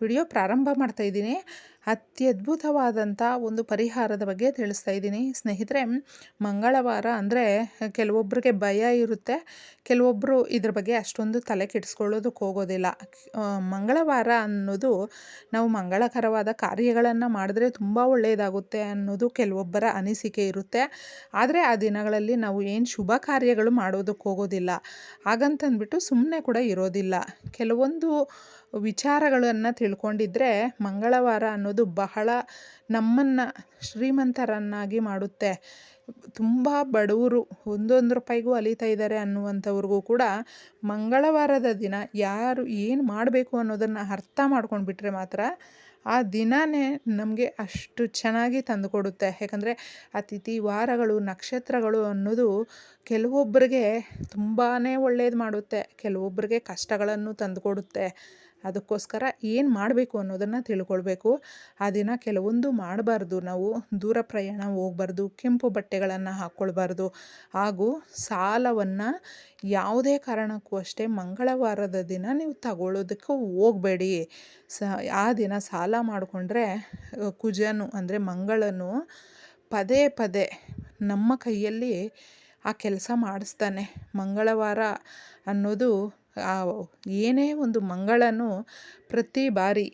Video ಪ್ರಾರಂಭ ಮಾಡ್ತಾ ಇದ್ದೀನಿ. ಅತ್ಯದ್ಭುತವಾದಂಥ ಒಂದು ಪರಿಹಾರದ ಬಗ್ಗೆ ತಿಳಿಸ್ತಾ ಇದ್ದೀನಿ. ಸ್ನೇಹಿತರೆ, ಮಂಗಳವಾರ ಅಂದರೆ ಕೆಲವೊಬ್ಬರಿಗೆ ಭಯ ಇರುತ್ತೆ. ಕೆಲವೊಬ್ಬರು ಇದ್ರ ಬಗ್ಗೆ ಅಷ್ಟೊಂದು ತಲೆ ಕೆಡಿಸ್ಕೊಳ್ಳೋದಕ್ಕೆ ಹೋಗೋದಿಲ್ಲ. ಮಂಗಳವಾರ ಅನ್ನೋದು ನಾವು ಮಂಗಳಕರವಾದ ಕಾರ್ಯಗಳನ್ನು ಮಾಡಿದ್ರೆ ತುಂಬ ಒಳ್ಳೆಯದಾಗುತ್ತೆ ಅನ್ನೋದು ಕೆಲವೊಬ್ಬರ ಅನಿಸಿಕೆ ಇರುತ್ತೆ. ಆದರೆ ಆ ದಿನಗಳಲ್ಲಿ ನಾವು ಏನು ಶುಭ ಕಾರ್ಯಗಳು ಮಾಡೋದಕ್ಕೆ ಹೋಗೋದಿಲ್ಲ. ಹಾಗಂತಂದ್ಬಿಟ್ಟು ಸುಮ್ಮನೆ ಕೂಡ ಇರೋದಿಲ್ಲ. ಕೆಲವೊಂದು ವಿಚಾರಗಳನ್ನು ತಿಳ್ಕೊಂಡಿದ್ರೆ ಮಂಗಳವಾರ ಅನ್ನೋದು ಬಹಳ ನಮ್ಮನ್ನು ಶ್ರೀಮಂತರನ್ನಾಗಿ ಮಾಡುತ್ತೆ. ತುಂಬ ಬಡವರು, ಒಂದೊಂದು ರೂಪಾಯಿಗೂ ಅಲಿತಾ ಇದ್ದಾರೆ ಅನ್ನುವಂಥವ್ರಿಗೂ ಕೂಡ ಮಂಗಳವಾರದ ದಿನ ಯಾರು ಏನು ಮಾಡಬೇಕು ಅನ್ನೋದನ್ನು ಅರ್ಥ ಮಾಡ್ಕೊಂಡ್ಬಿಟ್ರೆ ಮಾತ್ರ ಆ ದಿನವೇ ನಮಗೆ ಅಷ್ಟು ಚೆನ್ನಾಗಿ ತಂದುಕೊಡುತ್ತೆ. ಯಾಕಂದರೆ ಅತಿಥಿ ತಿಥಿ ವಾರಗಳು, ನಕ್ಷತ್ರಗಳು ಅನ್ನೋದು ಕೆಲವೊಬ್ಬರಿಗೆ ತುಂಬಾ ಒಳ್ಳೇದು ಮಾಡುತ್ತೆ. ಕೆಲವೊಬ್ಬರಿಗೆ ಕಷ್ಟಗಳನ್ನು ತಂದುಕೊಡುತ್ತೆ. ಅದಕ್ಕೋಸ್ಕರ ಏನು ಮಾಡಬೇಕು ಅನ್ನೋದನ್ನು ತಿಳ್ಕೊಳ್ಬೇಕು. ಆ ದಿನ ಕೆಲವೊಂದು ಮಾಡಬಾರ್ದು. ನಾವು ದೂರ ಪ್ರಯಾಣ ಹೋಗ್ಬಾರ್ದು, ಕೆಂಪು ಬಟ್ಟೆಗಳನ್ನು ಹಾಕ್ಕೊಳ್ಬಾರ್ದು ಹಾಗೂ ಸಾಲವನ್ನು ಯಾವುದೇ ಕಾರಣಕ್ಕೂ ಅಷ್ಟೇ ಮಂಗಳವಾರದ ದಿನ ನೀವು ತಗೊಳ್ಳೋದಕ್ಕೆ ಹೋಗಬೇಡಿ. ಸ, ಆ ದಿನ ಸಾಲ ಮಾಡಿಕೊಂಡ್ರೆ ಕುಜನು ಅಂದರೆ ಮಂಗಳನು ಪದೇ ಪದೇ ನಮ್ಮ ಕೈಯಲ್ಲಿ ಆ ಕೆಲಸ ಮಾಡಿಸ್ತಾನೆ. ಮಂಗಳವಾರ ಅನ್ನೋದು ಏನೇ ಒಂದು ಮಂಗಳನು ಪ್ರತಿ ಬಾರಿ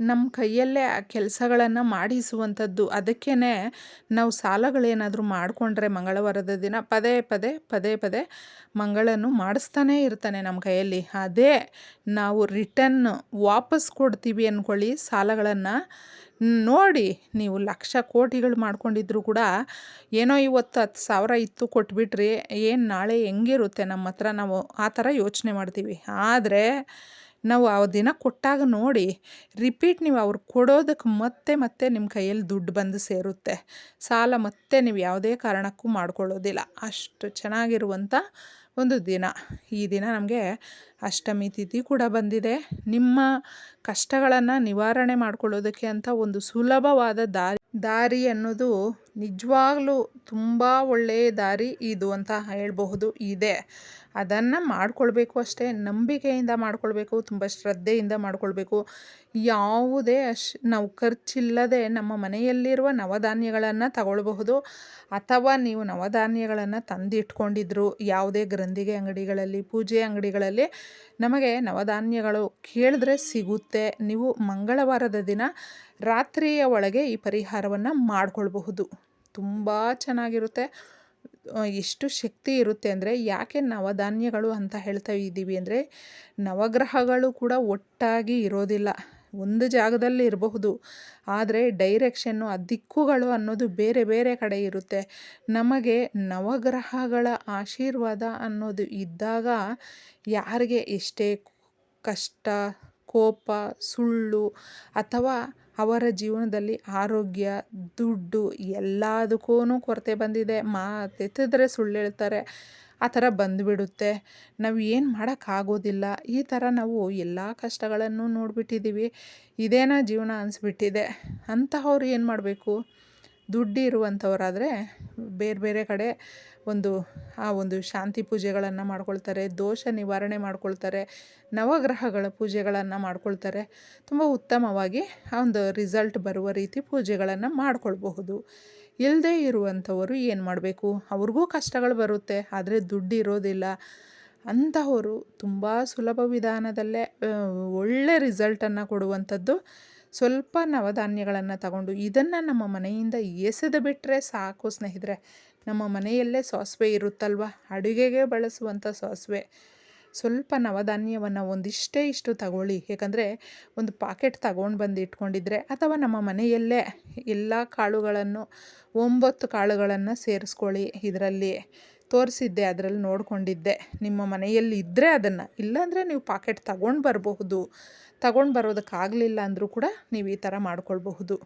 ನಮ್ಮ ಕೈಯಲ್ಲೇ ಆ ಕೆಲಸಗಳನ್ನು ಮಾಡಿಸುವಂಥದ್ದು ಅದಕ್ಕೇ ನಾವು ಸಾಲಗಳೇನಾದರೂ ಮಾಡಿಕೊಂಡ್ರೆ ಮಂಗಳವಾರದ ದಿನ ಪದೇ ಪದೇ ಪದೇ ಪದೇ ಮಂಗಳನ್ನು ಮಾಡಿಸ್ತಾನೇ ಇರ್ತಾನೆ ನಮ್ಮ ಕೈಯಲ್ಲಿ. ಅದೇ ನಾವು ರಿಟರ್ನ್ ವಾಪಸ್ ಕೊಡ್ತೀವಿ ಅಂದ್ಕೊಳ್ಳಿ ಸಾಲಗಳನ್ನು. ನೋಡಿ, ನೀವು ಲಕ್ಷ ಕೋಟಿಗಳು ಮಾಡ್ಕೊಂಡಿದ್ರು ಕೂಡ ಏನೋ ಇವತ್ತು ಹತ್ತು ಸಾವಿರ ಇತ್ತು ಕೊಟ್ಬಿಟ್ರಿ, ಏನು ನಾಳೆ ಹೆಂಗಿರುತ್ತೆ ನಮ್ಮ ಹತ್ರ ನಾವು ಆ ಥರ ಯೋಚನೆ ಮಾಡ್ತೀವಿ. ಆದರೆ ನಾವು ಆ ದಿನ ಕೊಟ್ಟಾಗ ನೋಡಿ, ರಿಪೀಟ್ ನೀವು ಅವ್ರು ಕೊಡೋದಕ್ಕೆ ಮತ್ತೆ ಮತ್ತೆ ನಿಮ್ಮ ಕೈಯಲ್ಲಿ ದುಡ್ಡು ಬಂದು ಸೇರುತ್ತೆ. ಸಾಲ ಮತ್ತೆ ನೀವು ಯಾವುದೇ ಕಾರಣಕ್ಕೂ ಮಾಡ್ಕೊಳ್ಳೋದಿಲ್ಲ. ಅಷ್ಟು ಚೆನ್ನಾಗಿರುವಂಥ ಒಂದು ದಿನ. ಈ ದಿನ ನಮಗೆ ಅಷ್ಟಮಿ ತಿಥಿ ಕೂಡ ಬಂದಿದೆ. ನಿಮ್ಮ ಕಷ್ಟಗಳನ್ನು ನಿವಾರಣೆ ಮಾಡಿಕೊಳ್ಳೋದಕ್ಕೆ ಅಂತ ಒಂದು ಸುಲಭವಾದ ದಾರಿ ದಾರಿ ಅನ್ನೋದು ನಿಜವಾಗ್ಲೂ ತುಂಬ ಒಳ್ಳೆಯ ದಾರಿ ಇದು ಅಂತ ಹೇಳಬಹುದು, ಇದೆ. ಅದನ್ನು ಮಾಡಿಕೊಳ್ಬೇಕು ಅಷ್ಟೇ, ನಂಬಿಕೆಯಿಂದ ಮಾಡಿಕೊಳ್ಬೇಕು, ತುಂಬ ಶ್ರದ್ಧೆಯಿಂದ ಮಾಡಿಕೊಳ್ಬೇಕು. ಯಾವುದೇ ಅಶ್, ನಾವು ಖರ್ಚಿಲ್ಲದೆ ನಮ್ಮ ಮನೆಯಲ್ಲಿರುವ ನವಧಾನ್ಯಗಳನ್ನು ತಗೊಳ್ಬಹುದು, ಅಥವಾ ನೀವು ನವಧಾನ್ಯಗಳನ್ನು ತಂದಿಟ್ಕೊಂಡಿದ್ರು, ಯಾವುದೇ ಗ್ರಂಥಿಗೆ ಅಂಗಡಿಗಳಲ್ಲಿ, ಪೂಜೆ ಅಂಗಡಿಗಳಲ್ಲಿ, ನಮಗೆ ನವಧಾನ್ಯಗಳು ಕೇಳಿದ್ರೆ ಸಿಗುತ್ತೆ. ನೀವು ಮಂಗಳವಾರದ ದಿನ ರಾತ್ರಿಯ ಒಳಗೆ ಈ ಪರಿಹಾರವನ್ನು ಮಾಡ್ಕೊಳ್ಬಹುದು. ತುಂಬ ಚೆನ್ನಾಗಿರುತ್ತೆ. ಎಷ್ಟು ಶಕ್ತಿ ಇರುತ್ತೆ ಅಂದರೆ ಯಾಕೆ ನವಧಾನ್ಯಗಳು ಅಂತ ಹೇಳ್ತಾ ಇದ್ದೀವಿ ಅಂದರೆ ನವಗ್ರಹಗಳು ಕೂಡ ಒಟ್ಟಾಗಿ ಇರೋದಿಲ್ಲ. ಒಂದು ಜಾಗದಲ್ಲಿ ಇರಬಹುದು. ಆದರೆ ಡೈರೆಕ್ಷನ್ನು ಆ ದಿಕ್ಕುಗಳು ಅನ್ನೋದು ಬೇರೆ ಬೇರೆ ಕಡೆ ಇರುತ್ತೆ. ನಮಗೆ ನವಗ್ರಹಗಳ ಆಶೀರ್ವಾದ ಅನ್ನೋದು ಇದ್ದಾಗ ಯಾರಿಗೆ ಎಷ್ಟೇ ಕಷ್ಟ, ಕೋಪ, ಸುಳ್ಳು ಅಥವಾ ಅವರ ಜೀವನದಲ್ಲಿ ಆರೋಗ್ಯ, ದುಡ್ಡು ಎಲ್ಲದಕ್ಕೂ ಕೊರತೆ ಬಂದಿದೆ. ಮಾತೆತ್ತಿದ್ರೆ ಸುಳ್ಳು ಹೇಳ್ತಾರೆ, ಆ ಥರ ಬಂದುಬಿಡುತ್ತೆ. ನಾವು ಏನು ಮಾಡೋಕ್ಕಾಗೋದಿಲ್ಲ. ಈ ಥರ ನಾವು ಎಲ್ಲ ಕಷ್ಟಗಳನ್ನು ನೋಡಿಬಿಟ್ಟಿದ್ದೀವಿ. ಇದೇನಾ ಜೀವನ ಅನಿಸ್ಬಿಟ್ಟಿದೆ. ಅಂತಹವ್ರು ಏನು ಮಾಡಬೇಕು? ದುಡ್ಡು ಇರುವಂಥವರಾದರೆ ಬೇರೆ ಬೇರೆ ಕಡೆ ಒಂದು, ಆ ಒಂದು ಶಾಂತಿ ಪೂಜೆಗಳನ್ನು ಮಾಡ್ಕೊಳ್ತಾರೆ, ದೋಷ ನಿವಾರಣೆ ಮಾಡ್ಕೊಳ್ತಾರೆ, ನವಗ್ರಹಗಳ ಪೂಜೆಗಳನ್ನು ಮಾಡ್ಕೊಳ್ತಾರೆ. ತುಂಬ ಉತ್ತಮವಾಗಿ ಆ ಒಂದು ರಿಸಲ್ಟ್ ಬರುವ ರೀತಿ ಪೂಜೆಗಳನ್ನು ಮಾಡ್ಕೊಳ್ಬಹುದು. ಇಲ್ಲದೇ ಇರುವಂಥವರು ಏನು ಮಾಡಬೇಕು? ಅವ್ರಿಗೂ ಕಷ್ಟಗಳು ಬರುತ್ತೆ, ಆದರೆ ದುಡ್ಡು ಇರೋದಿಲ್ಲ ಅಂತಹವರು ತುಂಬ ಸುಲಭ ವಿಧಾನದಲ್ಲೇ ಒಳ್ಳೆ ರಿಸಲ್ಟನ್ನು ಕೊಡುವಂಥದ್ದು ಸ್ವಲ್ಪ ನವಧಾನ್ಯಗಳನ್ನು ತಗೊಂಡು ಇದನ್ನು ನಮ್ಮ ಮನೆಯಿಂದ ಎಸೆದು ಬಿಟ್ಟರೆ ಸಾಕು ಸ್ನೇಹಿತರೆ. ನಮ್ಮ ಮನೆಯಲ್ಲೇ ಸಾಸಿವೆ ಇರುತ್ತಲ್ವ? ಅಡುಗೆಗೆ ಬಳಸುವಂಥ ಸಾಸಿವೆ. ಸ್ವಲ್ಪ ನವಧಾನ್ಯವನ್ನು ಒಂದಿಷ್ಟೇ ಇಷ್ಟು ತಗೊಳ್ಳಿ. ಯಾಕಂದರೆ ಒಂದು ಪಾಕೆಟ್ ತಗೊಂಡು ಬಂದು ಇಟ್ಕೊಂಡಿದ್ರೆ ಅಥವಾ ನಮ್ಮ ಮನೆಯಲ್ಲೇ ಎಲ್ಲ ಕಾಳುಗಳನ್ನು, ಒಂಬತ್ತು ಕಾಳುಗಳನ್ನು ಸೇರಿಸ್ಕೊಳ್ಳಿ ಇದರಲ್ಲಿ. ತೋರಿಸಿದ್ದೆ, ಅದರಲ್ಲಿ ನೋಡಿಕೊಂಡಿದ್ದೆ. ನಿಮ್ಮ ಮನೆಯಲ್ಲಿ ಇದ್ದರೆ ಅದನ್ನು. ಇಲ್ಲಾಂದರೆ ನೀವು ಪಾಕೆಟ್ ತಗೊಂಡು ಬರಬಹುದು. ತಗೊಂಡು ಬರೋದಕ್ಕಾಗಲಿಲ್ಲ ಅಂದರೂ ಕೂಡ ನೀವು ಈ ಥರ ಮಾಡ್ಕೊಳ್ಬಹುದು.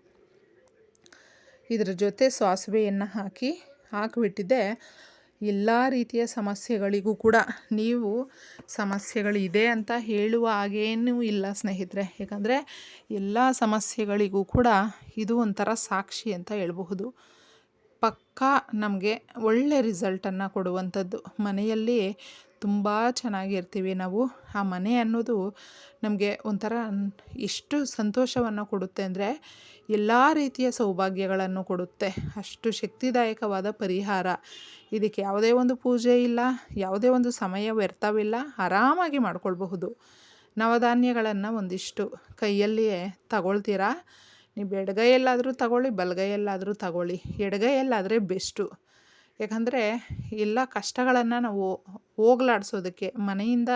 ಇದರ ಜೊತೆ ಸಾಸಿವೆಯನ್ನು ಹಾಕಿ ಹಾಕಿಬಿಟ್ಟಿದ್ದೆ ಎಲ್ಲ ರೀತಿಯ ಸಮಸ್ಯೆಗಳಿಗೂ ಕೂಡ ನೀವು ಸಮಸ್ಯೆಗಳಿದೆ ಅಂತ ಹೇಳುವ ಹಾಗೇನೂ ಇಲ್ಲ ಸ್ನೇಹಿತರೆ. ಯಾಕಂದರೆ ಎಲ್ಲ ಸಮಸ್ಯೆಗಳಿಗೂ ಕೂಡ ಇದು ಒಂಥರ ಸಾಕ್ಷಿ ಅಂತ ಹೇಳಬಹುದು. ಪಕ್ಕಾ ನಮಗೆ ಒಳ್ಳೆ ರಿಸಲ್ಟನ್ನು ಕೊಡುವಂಥದ್ದು. ಮನೆಯಲ್ಲಿ ತುಂಬ ಚೆನ್ನಾಗಿರ್ತೀವಿ ನಾವು. ಆ ಮನೆ ಅನ್ನೋದು ನಮಗೆ ಒಂಥರ ಎಷ್ಟು ಸಂತೋಷವನ್ನು ಕೊಡುತ್ತೆ ಅಂದರೆ ಎಲ್ಲ ರೀತಿಯ ಸೌಭಾಗ್ಯಗಳನ್ನು ಕೊಡುತ್ತೆ. ಅಷ್ಟು ಶಕ್ತಿದಾಯಕವಾದ ಪರಿಹಾರ. ಇದಕ್ಕೆ ಯಾವುದೇ ಒಂದು ಪೂಜೆ ಇಲ್ಲ, ಯಾವುದೇ ಒಂದು ಸಮಯ ವ್ಯರ್ಥವಿಲ್ಲ, ಆರಾಮಾಗಿ ಮಾಡ್ಕೊಳ್ಬಹುದು. ನವಧಾನ್ಯಗಳನ್ನು ಒಂದಿಷ್ಟು ಕೈಯಲ್ಲಿಯೇ ತಗೊಳ್ತೀರಾ? ನೀವು ಎಡಗೈಯಲ್ಲಾದರೂ ತಗೊಳ್ಳಿ, ಬಲಗೈಯಲ್ಲಾದರೂ ತಗೊಳ್ಳಿ. ಎಡಗೈಯಲ್ಲಾದರೆ ಬೆಸ್ಟು. ಯಾಕಂದರೆ ಎಲ್ಲ ಕಷ್ಟಗಳನ್ನು ನಾವು ಹೋಗ್ಲಾಡ್ಸೋದಕ್ಕೆ, ಮನೆಯಿಂದ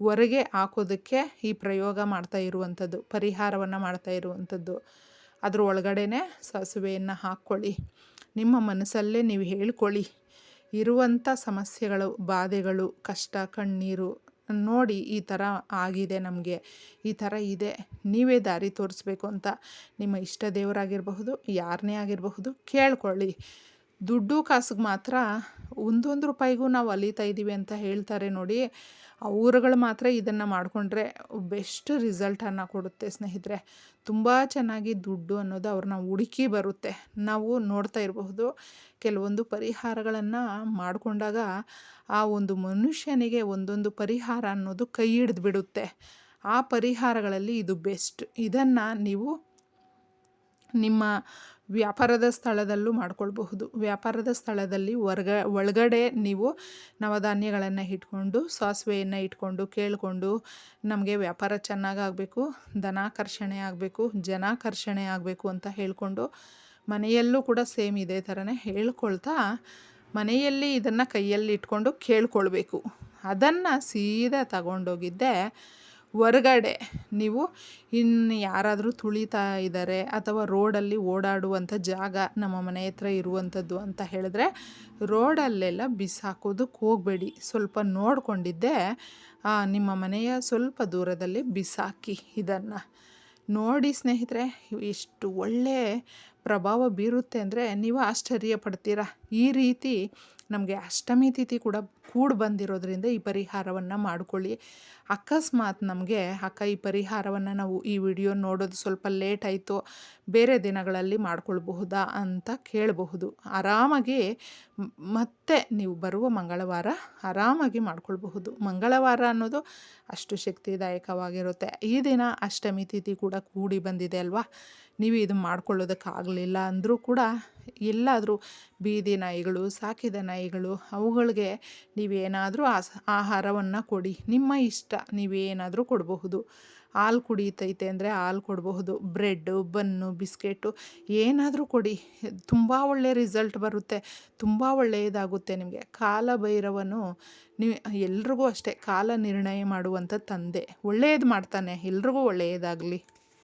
ಹೊರಗೆ ಹಾಕೋದಕ್ಕೆ ಈ ಪ್ರಯೋಗ ಮಾಡ್ತಾ ಇರುವಂಥದ್ದು, ಪರಿಹಾರವನ್ನು ಮಾಡ್ತಾ ಇರುವಂಥದ್ದು. ಅದ್ರ ಒಳಗಡೆನೆ ಸಾಸಿವೆಯನ್ನು ಹಾಕ್ಕೊಳ್ಳಿ ನಿಮ್ಮ ಮನಸ್ಸಲ್ಲೇ ನೀವು ಹೇಳ್ಕೊಳ್ಳಿ. ಇರುವಂಥ ಸಮಸ್ಯೆಗಳು, ಬಾಧೆಗಳು, ಕಷ್ಟ, ಕಣ್ಣೀರು ನೋಡಿ ಈ ಥರ ಆಗಿದೆ ನಮಗೆ, ಈ ಥರ ಇದೆ, ನೀವೇ ದಾರಿ ತೋರಿಸ್ಬೇಕು ಅಂತ ನಿಮ್ಮ ಇಷ್ಟ ದೇವರಾಗಿರಬಹುದು ಯಾರನ್ನೇ ಆಗಿರಬಹುದು ಕೇಳ್ಕೊಳ್ಳಿ. ದುಡ್ಡು ಕಾಸಿಗೆ ಮಾತ್ರ ಒಂದೊಂದು ರೂಪಾಯಿಗೂ ನಾವು ಅಲಿತಾ ಇದ್ದೀವಿ ಅಂತ ಹೇಳ್ತಾರೆ ನೋಡಿ. ಅವರುಗಳು ಮಾತ್ರ ಇದನ್ನು ಮಾಡಿಕೊಂಡ್ರೆ ಬೆಸ್ಟ್ ರಿಸಲ್ಟನ್ನು ಕೊಡುತ್ತೆ ಸ್ನೇಹಿತರೆ. ತುಂಬ ಚೆನ್ನಾಗಿ ದುಡ್ಡು ಅನ್ನೋದು ಅವ್ರನ್ನ ಹುಡುಕಿ ಬರುತ್ತೆ. ನಾವು ನೋಡ್ತಾ ಇರಬಹುದು. ಕೆಲವೊಂದು ಪರಿಹಾರಗಳನ್ನು ಮಾಡಿಕೊಂಡಾಗ ಆ ಒಂದು ಮನುಷ್ಯನಿಗೆ ಒಂದೊಂದು ಪರಿಹಾರ ಅನ್ನೋದು ಕೈ ಹಿಡಿದು ಬಿಡುತ್ತೆ. ಆ ಪರಿಹಾರಗಳಲ್ಲಿ ಇದು ಬೆಸ್ಟ್. ಇದನ್ನು ನೀವು ನಿಮ್ಮ ವ್ಯಾಪಾರದ ಸ್ಥಳದಲ್ಲೂ ಮಾಡ್ಕೊಳ್ಬಹುದು. ವ್ಯಾಪಾರದ ಸ್ಥಳದಲ್ಲಿ ಹೊರ್ಗ ಒಳಗಡೆ ನೀವು ನವಧಾನ್ಯಗಳನ್ನು ಇಟ್ಕೊಂಡು, ಸಾಸಿವೆಯನ್ನು ಇಟ್ಕೊಂಡು, ಕೇಳಿಕೊಂಡು ನಮಗೆ ವ್ಯಾಪಾರ ಚೆನ್ನಾಗಾಗಬೇಕು, ಧನಾಕರ್ಷಣೆ ಆಗಬೇಕು, ಜನಾಕರ್ಷಣೆ ಆಗಬೇಕು ಅಂತ ಹೇಳಿಕೊಂಡು ಮನೆಯಲ್ಲೂ ಕೂಡ ಸೇಮ್ ಇದೇ ಥರನೇ ಹೇಳ್ಕೊಳ್ತಾ ಮನೆಯಲ್ಲಿ ಇದನ್ನು ಕೈಯಲ್ಲಿ ಇಟ್ಕೊಂಡು ಕೇಳ್ಕೊಳ್ಬೇಕು. ಅದನ್ನು ಸೀದಾ ತಗೊಂಡೋಗಿದ್ದೆ ಹೊರಗಡೆ. ನೀವು ಇನ್ನು ಯಾರಾದರೂ ತುಳಿತಾ ಇದ್ದಾರೆ ಅಥವಾ ರೋಡಲ್ಲಿ ಓಡಾಡುವಂಥ ಜಾಗ ನಮ್ಮ ಮನೆ ಹತ್ರ ಇರುವಂಥದ್ದು ಅಂತ ಹೇಳಿದ್ರೆ ರೋಡಲ್ಲೆಲ್ಲ ಬಿಸಾಕೋದಕ್ಕೆ ಹೋಗಬೇಡಿ. ಸ್ವಲ್ಪ ನೋಡಿಕೊಂಡಿದ್ದೆ. ನಿಮ್ಮ ಮನೆಯ ಸ್ವಲ್ಪ ದೂರದಲ್ಲಿ ಬಿಸಾಕಿ ಇದನ್ನು. ನೋಡಿ ಸ್ನೇಹಿತರೆ ಎಷ್ಟು ಒಳ್ಳೆ ಪ್ರಭಾವ ಬೀರುತ್ತೆ ಅಂದರೆ ನೀವು ಆಶ್ಚರ್ಯ ಪಡ್ತೀರಾ ಈ ರೀತಿ ನಮಗೆ ಅಷ್ಟಮಿ ತಿಥಿ ಕೂಡ ಕೂಡಿ ಬಂದಿರೋದ್ರಿಂದ ಈ ಪರಿಹಾರವನ್ನು ಮಾಡಿಕೊಳ್ಳಿ. ಅಕಸ್ಮಾತ್ ನಮಗೆ ಅಕ್ಕ ಈ ಪರಿಹಾರವನ್ನು ನಾವು ಈ ವಿಡಿಯೋ ನೋಡೋದು ಸ್ವಲ್ಪ ಲೇಟ್ ಆಯಿತು, ಬೇರೆ ದಿನಗಳಲ್ಲಿ ಮಾಡ್ಕೊಳ್ಬಹುದಾ ಅಂತ ಕೇಳಬಹುದು. ಆರಾಮಾಗಿ ಮತ್ತೆ ನೀವು ಬರುವ ಮಂಗಳವಾರ ಆರಾಮಾಗಿ ಮಾಡ್ಕೊಳ್ಬಹುದು. ಮಂಗಳವಾರ ಅನ್ನೋದು ಅಷ್ಟು ಶಕ್ತಿದಾಯಕವಾಗಿರುತ್ತೆ. ಈ ದಿನ ಅಷ್ಟಮಿ ತಿಥಿ ಕೂಡ ಕೂಡಿ ಬಂದಿದೆ ಅಲ್ವಾ? ನೀವು ಇದು ಮಾಡ್ಕೊಳ್ಳೋದಕ್ಕಾಗಲಿಲ್ಲ ಅಂದರೂ ಕೂಡ ಎಲ್ಲಾದರೂ ಬೀದಿ ನಾಯಿಗಳು, ಸಾಕಿದ ನಾಯಿಗಳು, ಅವುಗಳಿಗೆ ನೀವೇನಾದರೂ ಆಸ, ಆಹಾರವನ್ನು ಕೊಡಿ. ನಿಮ್ಮ ಇಷ್ಟ, ನೀವೇನಾದರೂ ಕೊಡಬಹುದು. ಹಾಲು ಕುಡಿತೈತೆ ಅಂದರೆ ಹಾಲು ಕೊಡಬಹುದು. ಬ್ರೆಡ್ಡು ಬನ್ನು, ಬಿಸ್ಕೆಟು ಏನಾದರೂ ಕೊಡಿ. ತುಂಬ ಒಳ್ಳೆಯ ರಿಸಲ್ಟ್ ಬರುತ್ತೆ. ತುಂಬ ಒಳ್ಳೆಯದಾಗುತ್ತೆ ನಿಮಗೆ. ಕಾಲ ಭೈರವನು ನೀವು ಎಲ್ರಿಗೂ ಅಷ್ಟೇ ಕಾಲ ನಿರ್ಣಯ ಮಾಡುವಂಥ ತಂದೆ. ಒಳ್ಳೆಯದು ಮಾಡ್ತಾನೆ. ಎಲ್ರಿಗೂ ಒಳ್ಳೆಯದಾಗಲಿ.